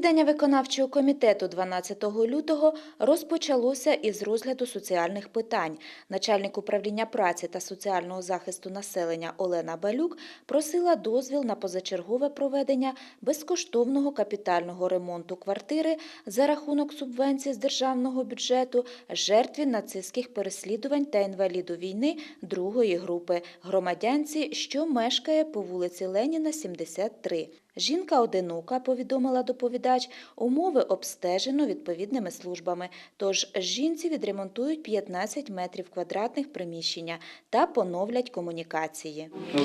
Засідання виконавчого комітету 12 лютого розпочалося із розгляду соціальних питань. Начальник управління праці та соціального захисту населення Олена Балюк просила дозвіл на позачергове проведення безкоштовного капітального ремонту квартири за рахунок субвенцій з державного бюджету жертві нацистських переслідувань та інваліду війни другої групи громадянці, що мешкає по вулиці Леніна, 73. Жінка одинока, повідомила доповідач, умови обстежено відповідними службами, тож жінці відремонтують 15 метрів квадратних приміщення та поновлять комунікації. Ну,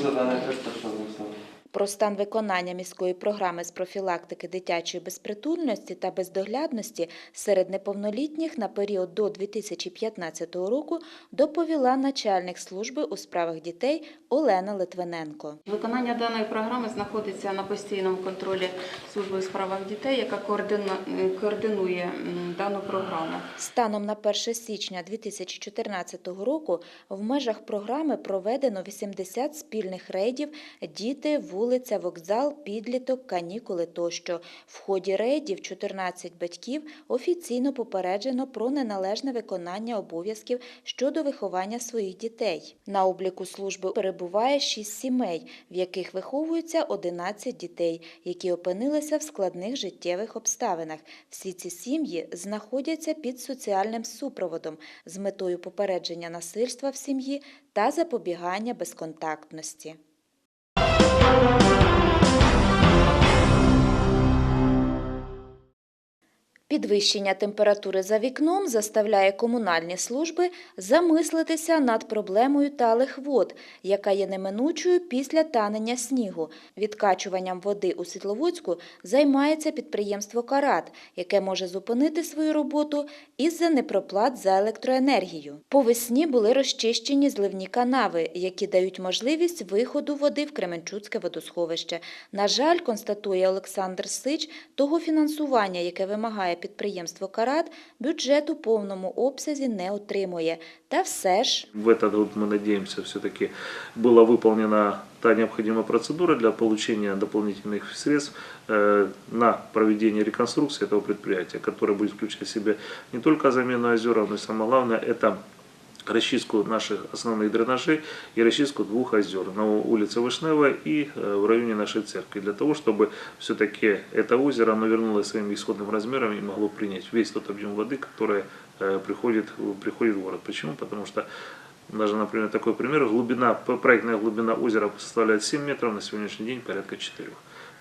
Про стан виконання міської програми з профілактики дитячої безпритульності та бездоглядності серед неповнолітніх на період до 2015 року доповіла начальник служби у справах дітей Олена Литвиненко. Виконання даної програми знаходиться на постійному контролі служби у справах дітей, яка координує дану програму. Станом на 1 січня 2014 року в межах програми проведено 80 спільних рейдів «Діти», «Вулиця», «Вокзал», «Підліток», «Канікули» тощо. В ході рейдів 14 батьків офіційно попереджено про неналежне виконання обов'язків щодо виховання своїх дітей. На обліку служби перебуває 6 сімей, в яких виховуються 11 дітей, які опинилися в складних життєвих обставинах. Всі ці сім'ї знаходяться під соціальним супроводом з метою попередження насильства в сім'ї та запобігання безконтактності. Thank you. Підвищення температури за вікном заставляє комунальні служби замислитися над проблемою талих вод, яка є неминучою після танення снігу. Відкачуванням води у Світловодську займається підприємство «Карат», яке може зупинити свою роботу із-за непроплат за електроенергію. По весні були розчищені зливні канави, які дають можливість виходу води в Кременчуцьке водосховище. На жаль, констатує Олександр Сич, того фінансування, яке вимагає підприємство «Карат», бюджет у повному обсязі не отримує. Та все ж В этот год мы надеемся, все-таки была выполнена та необходимая процедура для получения дополнительных средств э, на проведение реконструкции этого предприятия, которое будет включать в себя не только замену озера, но и самое главное это расчистку наших основных дренажей и расчистку двух озер на улице Вишневая и э, в районе нашей церкви, для того, чтобы все-таки это озеро оно вернулось своим исходным размерам и могло принять весь тот объем воды, который э, приходит, приходит в город. Почему? Потому что даже, например, такой пример, глубина, проектная глубина озера составляет 7 метров, на сегодняшний день порядка 4.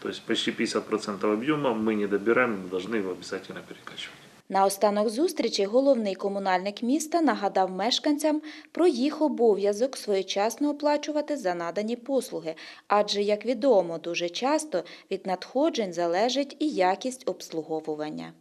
То есть почти 50% объема мы не добираем, мы должны его обязательно перекачивать. На останок зустрічі головний комунальник міста нагадав мешканцям про їх обов'язок своєчасно оплачувати за надані послуги, адже, як відомо, дуже часто від надходжень залежить і якість обслуговування.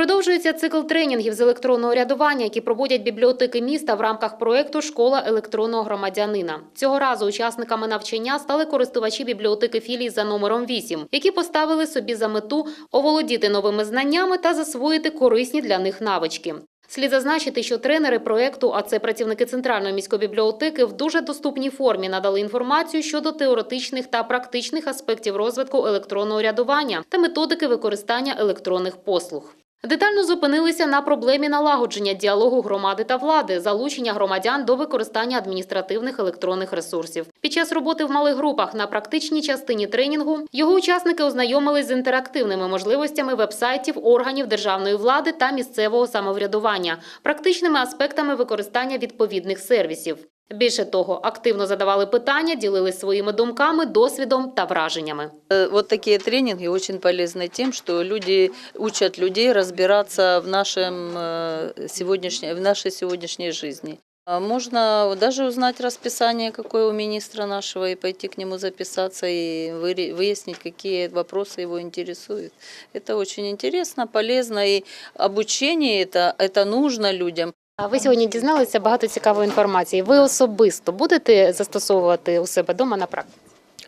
Продовжується цикл тренінгів з електронного рядування, які проводять бібліотеки міста в рамках проєкту Школа електронного громадянина. Цього разу учасниками навчання стали користувачі бібліотеки філій за номером 8, які поставили собі за мету оволодіти новими знаннями та засвоїти корисні для них навички. Слід зазначити, що тренери проєкту, а це працівники центральної міської бібліотеки, в дуже доступній формі надали інформацію щодо теоретичних та практичних аспектів розвитку електронного рядування та методики використання електронних послуг. Детально зупинилися на проблемі налагодження діалогу громади та влади, залучення громадян до використання адміністративних електронних ресурсів. Під час роботи в малих групах на практичній частині тренінгу його учасники ознайомились з інтерактивними можливостями вебсайтів органів державної влади та місцевого самоврядування, практичними аспектами використання відповідних сервісів. Більше того, активно задавали питання, ділились своїми думками, досвідом та враженнями. Э, Вот такие тренинги очень полезны тем, что люди учат людей разбираться в, нашем, э, сегодняшней, в нашей сегодняшней жизни. А Можно даже узнать расписание, какое у министра нашего, и пойти к нему записаться и выре- выяснить, какие вопросы его интересуют. Это очень интересно, полезно, и обучение это, это нужно людям. Ви сьогодні дізналися багато цікавої інформації. Ви особисто будете застосовувати у себе вдома на практиці?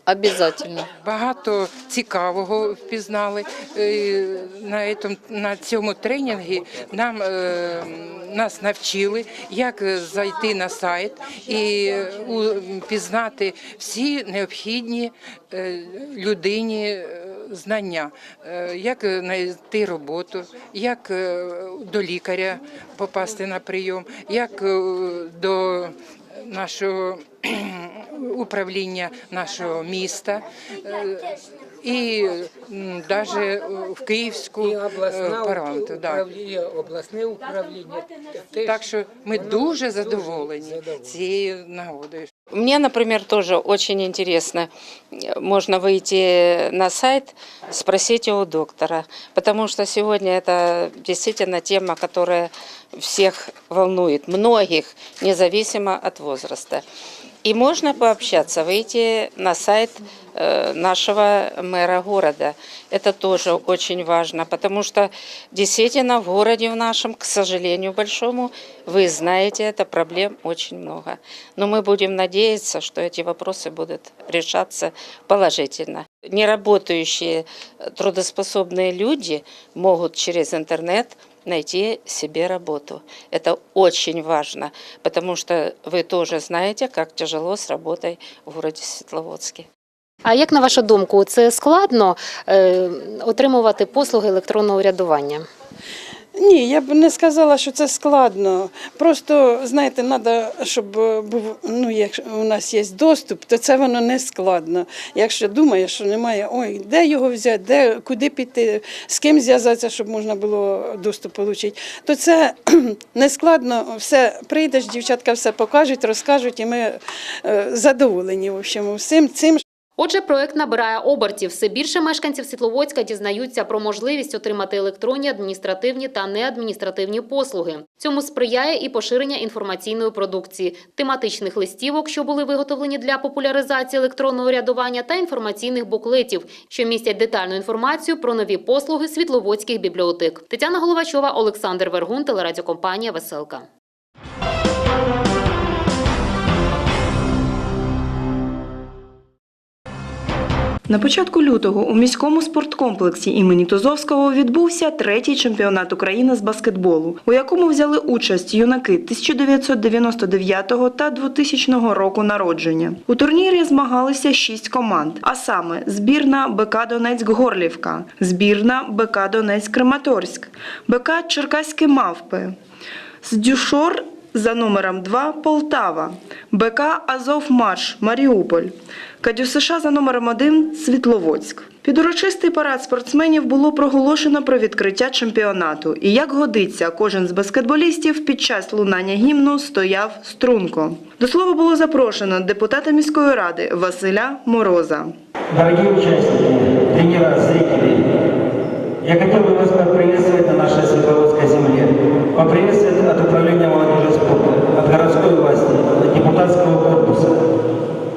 Обязательно. Багато цікавого впізнали. Е, На, этом- на цьому тренінгі нам, е, нас навчили, як зайти на сайт і у- пізнати всі необхідні е, людині е, знання, Е, як знайти роботу, як е, до лікаря попасти на прийом, як е, до нашого управління нашого міста е, і навіть в Київську І е, обласне парламенту. Да. управління, обласне управління. теж Так що ми дуже задоволені задоволені. цією нагодою. Мне, например, тоже очень интересно. Можно выйти на сайт, спросить у доктора, потому что сегодня это действительно тема, которая всех волнует, многих, независимо от возраста. И можно пообщаться, выйти на сайт э, нашего мэра города. Это тоже очень важно, потому что действительно в городе в нашем, к сожалению большому, вы знаете, это проблем очень много. Но мы будем надеяться, что эти вопросы будут решаться положительно. Неработающие э, трудоспособные люди могут через интернет найти себе работу. Это очень важно, потому что вы тоже знаете, как тяжело с работой в городе Светловодске. А як на вашу думку, це складно е, отримувати послуги електронного урядування? Ні, я б не сказала, що це складно. Просто, знаєте, треба, щоб е, був, ну, якщо у нас є доступ, то це воно не складно. Якщо думаєш, що немає, ой, де його взяти, де, куди піти, з ким зв'язатися, щоб можна було доступ отримати, то це не складно. Все прийдеш, дівчатка все покажуть, розкажуть, і ми е, задоволені в общем, всім цим. Отже, проект набирає обертів. Все більше мешканців Світловодська дізнаються про можливість отримати електронні адміністративні та неадміністративні послуги. Цьому сприяє і поширення інформаційної продукції, тематичних листівок, що були виготовлені для популяризації електронного рядування, та інформаційних буклетів, що містять детальну інформацію про нові послуги світловодських бібліотек. Тетяна Головачова, Олександр Вергун, телерадіокомпанія Веселка. На початку лютого у міському спорткомплексі імені Тузовського відбувся третій чемпіонат України з баскетболу, у якому взяли участь юнаки 1999 та 2000 року народження. У турнірі змагалися шість команд, а саме збірна БК Донецьк Горлівка, збірна БК Донецьк Краматорськ, БК Черкаські Мавпи, з Дюшор за номером 2 Полтава, БК Азов Марш Маріуполь, Кадю США за номером 1 Світловодськ. Під урочистий парад спортсменів було проголошено про відкриття чемпіонату. І як годиться, кожен з баскетболістів під час лунання гімну стояв струнко. До слова було запрошено депутата міської ради Василя Мороза. Дорогие участники, тренера, зрители, я хотел бы вас поприветствовать на нашей Светловодской земле. Поприветствовать от Управления молодежи спорта, от городской власти, от депутатского корпуса.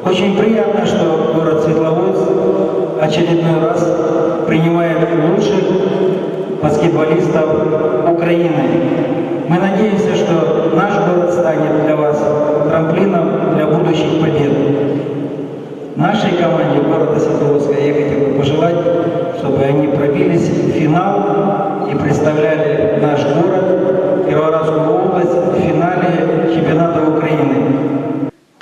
Очень приятно, что город Светловодск очередной раз принимает лучших баскетболистов Украины. Мы надеемся, что наш город станет для вас трамплином для будущих побед. Нашей команде города Светловодска я хотел бы пожелать, чтобы они пробились в финал и представляли наш город, Кировоградскую область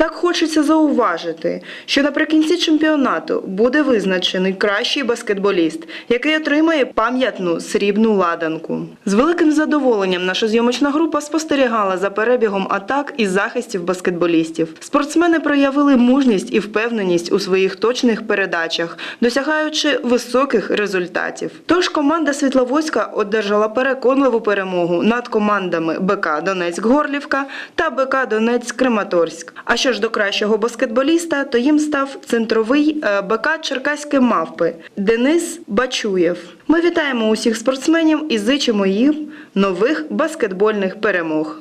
Так хочеться зауважити, що наприкінці чемпіонату буде визначений кращий баскетболіст, який отримає пам'ятну срібну ладанку. З великим задоволенням наша зйомочна група спостерігала за перебігом атак і захистів баскетболістів. Спортсмени проявили мужність і впевненість у своїх точних передачах, досягаючи високих результатів. Тож команда Світловодська одержала переконливу перемогу над командами БК Донецьк Горлівка та БК Донецьк Крематорськ. А що ж до кращого баскетболіста, то їм став центровий е, БК Черкаської мавпи Денис Бачуєв. Ми вітаємо усіх спортсменів і зичимо їм нових баскетбольних перемог.